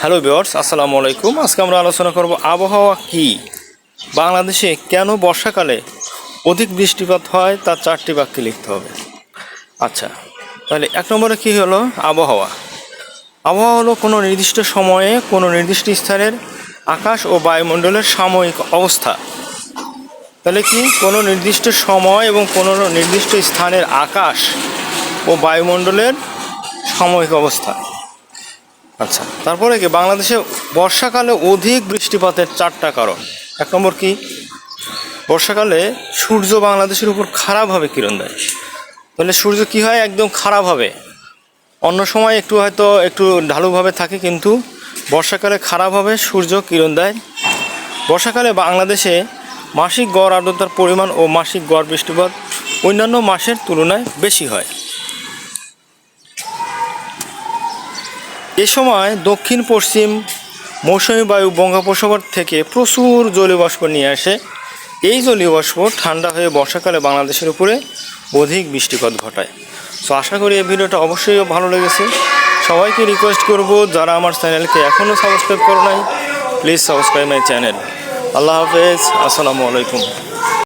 Hello বিয়ার্স আসসালামু আলাইকুম। আজকে আমরা আলোচনা করব আবহাওয়া কি? বাংলাদেশে কেন বর্ষাকালে অধিক বৃষ্টিপাত হয় তার চারটি বাক্যে লিখতে হবে। আচ্ছা তাহলে এক নম্বরে কী হলো? আবহাওয়া। আবহাওয়া হলো কোনো নির্দিষ্ট সময়ে, কোনো নির্দিষ্ট স্থানের আকাশ ও বায়ুমণ্ডলের সাময়িক অবস্থা। তাহলে কি? কোনো নির্দিষ্ট সময় এবং কোনো নির্দিষ্ট স্থানের আকাশ ও বায়ুমণ্ডলের সাময়িক অবস্থা। আচ্ছা তারপরে কি বাংলাদেশে বর্ষাকালে অধিক বৃষ্টিপাতের চারটা কারণ। এক নম্বর কি? বর্ষাকালে সূর্য বাংলাদেশের উপর খারাপভাবে কিরণ দেয়? তাহলে সূর্য কি হয়? একদম খারাপভাবে অন্য সময় একটু হয়তো একটু ঢালুভাবে থাকে, কিন্তু বর্ষাকালে খারাপভাবে সূর্য কিরণ দেয়। বর্ষাকালে বাংলাদেশে মাসিক গড় আর্দ্রতার পরিমাণ ও মাসিক গড় বৃষ্টিপাত অন্যান্য মাসের তুলনায় বেশি হয়। এ সময় দক্ষিণ, পশ্চিম মৌসুমী বায়ু বঙ্গোপসাগর থেকে প্রচুর জলীয় বাষ্প নিয়ে আসে। এই জলীয় বাষ্প ঠান্ডা হয়ে বর্ষাকালে বাংলাদেশের উপরে অধিক বৃষ্টিপাত ঘটায়। সো আশা করি এই ভিডিওটা অবশ্যই ভালো লেগেছে। সবাইকে রিকোয়েস্ট করব, যারা আমার চ্যানেলকে এখনও সাবস্ক্রাইব করো নাই please subscribe my channel Allah হাফেজ, আসসালামু আলাইকুম।